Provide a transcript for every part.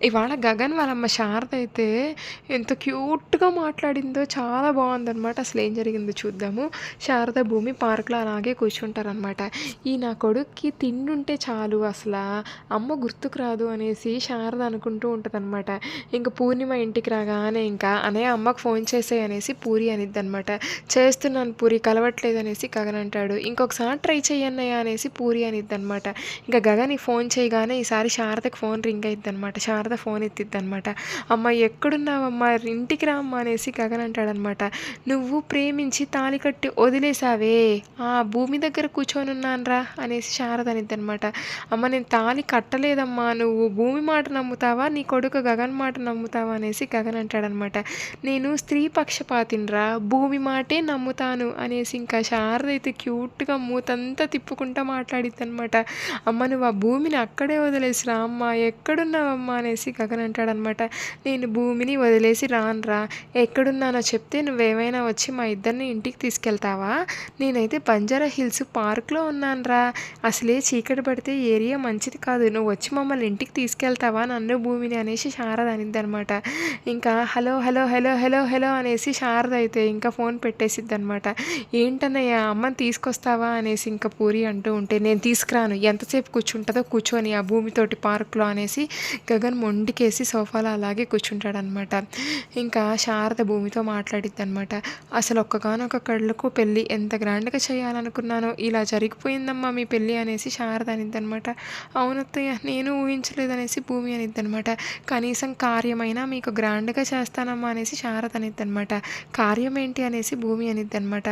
ఇవాళ గగన్ వాళ్ళమ్మ శారద అయితే ఎంత క్యూట్‌గా మాట్లాడిందో చాలా బాగుందనమాట అసలు ఏం జరిగిందో చూద్దాము. శారద, భూమి పార్క్‌లో అలాగే కూర్చుంటారనమాట. ఈ నా కొడుక్కి తిండుంటే చాలు అసలు అమ్మ గుర్తుకు రాదు అనేసి శారద అనుకుంటూ ఉంటదనమాట. ఇంక పూర్ణిమ ఇంటికి రాగానే ఇంకా అనే అమ్మకు ఫోన్ చేసే అనేసి పూరి అనిద్దనమాట. "చేస్తున్నాను పూరి కలవట్లేదు" అనేసి గగన్ అంటాడు. "ఇంకొకసారి ట్రై చెయ్యి అనేసి పూరి అనిద్దనమాట. ఇంకా గగన్‌కి ఫోన్ చేయగానే ఈసారి శారదకి ఫోన్ రింగ్ అయిద్దనమాట. శారద శారద ఫోన్ ఎత్తిద్దనమాట. "అమ్మ ఎక్కడున్నావమ్మా? ఇంటికి రా అనేసి గగన్ అంటాడనమాట. "నువ్వు ప్రేమించి తాళి కట్టి వదిలేసావే ఆ భూమి దగ్గర కూర్చొనున్నానురా" అనేసి శారద అనిద్దనమాట. "అమ్మ నేను తాళి కట్టలేదమ్మా. నువ్వు భూమి మాట నమ్ముతావా? నీ కొడుకు గగన్ మాట నమ్ముతావా?" అనేసి గగన్ అంటాడనమాట. "నేను స్త్రీ పక్షపాతినిరా. భూమి మాటే నమ్ముతాను" అనేసి ఇంకా శారద అయితే క్యూట్‌గా మూతంతా తిప్పుకుంటా మాట్లాడిద్దనమాట. "అమ్మ నువ్వు ఆ భూమిని అక్కడే వదిలేసి రా అమ్మ. ఎక్కడున్నావమ్మా" అనేసి అనేసి గగన్ అంటాడనమాట. "నేను భూమిని వదిలేసి రానురా. ఎక్కడున్నానో చెప్తే నువ్వేమైనా వచ్చి మా ఇద్దరిని ఇంటికి తీసుకెళ్తావా? నేనైతే బంజారా హిల్స్ పార్క్‌లో ఉన్నానురా. అసలే చీకటి పడితే ఏరియా మంచిది కాదు. నువ్వు వచ్చి మమ్మల్ని ఇంటికి తీసుకెళ్తావా నన్ను, భూమిని" అనేసి శారద అనిద్దనమాట. ఇంకా "hello hello hello hello hello" అనేసి శారద అయితే ఇంకా ఫోన్ పెట్టేసిద్ది అనమాట "ఏంటన్నయ్య అమ్మని తీసుకొస్తావా?" అనేసి ఇంకా పూరి అంటూ ఉంటే "నేను తీసుకురాను. ఎంతసేపు కూర్చుంటుందో కూర్చొని ఆ భూమితోటి పార్క్‌లో" అనేసి గగన్ మొండికేసి సోఫాలో అలాగే కూర్చుంటాడనమాట. ఇంకా శారద భూమితో మాట్లాడిద్ది అనమాట "అసలు ఒక్కగానొక్క కళ్ళకు పెళ్ళి ఎంత గ్రాండ్‌గా చేయాలనుకున్నానో ఇలా జరిగిపోయిందమ్మా మీ పెళ్ళి అనేసి శారద అనిద్దనమాట. "అవునత్తయ్య నేను ఊహించలేదు" అనేసి భూమి అనిద్దనమాట. "కనీసం కార్యమైనా మీకు గ్రాండ్‌గా చేస్తానమ్మా" అనేసి శారద అనిద్దనమాట. "కార్యం ఏంటి?" అనేసి భూమి అనిద్దనమాట.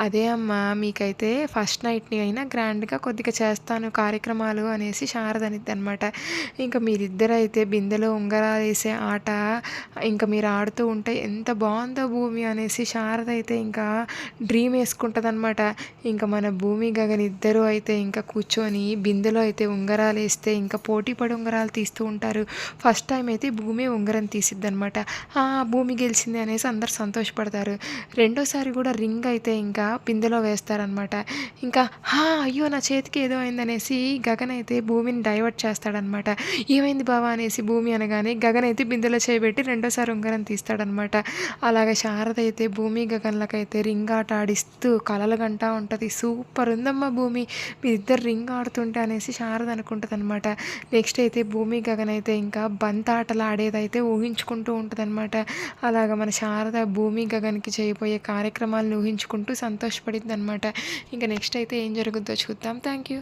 "అదే అమ్మా మీకైతే ఫస్ట్ నైట్‌ని అయినా గ్రాండ్‌గా కొద్దిగా చేస్తాను కార్యక్రమాలు" అనేసి శారద అనిద్దనమాట. ఇంకా మీరిద్దరైతే బిందెలో ఉంగరాలేసే ఆట ఇంకా మీరు ఆడుతూ ఉంటే ఎంత బాగుందో భూమి అనేసి శారద అయితే ఇంకా డ్రీమ్ వేసుకుంటుందనమాట ఇంకా మన భూమి, గగన్ ఇద్దరు అయితే ఇంకా కూర్చొని బిందెలో అయితే ఉంగరాలు వేస్తే ఇంకా పోటీ పడి ఉంగరాలు తీస్తూ ఉంటారు. ఫస్ట్ టైం అయితే భూమి ఉంగరం తీసిద్దనమాట. "ఆ! భూమి గెలిచింది" అనేసి అందరు సంతోషపడతారు. రెండోసారి కూడా రింగ్ అయితే ఇంకా బిందెలో వేస్తారనమాట. ఇంకా "హా! అయ్యో! నా చేతికి ఏదో అయిందనేసి" గగన్ అయితే భూమిని డైవర్ట్ చేస్తాడనమాట. "ఏమైంది బావ" అనేసి భూమి అనగానే గగన్ అయితే బిందెలో చేయబెట్టి రెండోసారి ఉంగరం తీస్తాడనమాట. అలాగే శారద అయితే భూమి, గగన్‌లకైతే రింగ్ ఆట ఆడిస్తూ కలలు ఉంటుంది "సూపర్ ఉందమ్మా భూమి మీరిద్దరు రింగ్ ఆడుతుంటే" అనేసి శారద అనుకుంటదనమాట. నెక్స్ట్ అయితే భూమి, గగన్ అయితే ఇంకా బంత ఆటలు ఆడేదైతే ఊహించుకుంటూ ఉంటుందన్నమాట అలాగ మన శారద భూమి, గగన్‌కి చేయబోయే కార్యక్రమాలను ఊహించుకుంటూ సంతోషపడిద్దనమాట. ఇంకా నెక్స్ట్ అయితే ఏం జరుగుద్దో చూద్దాం. Thank you.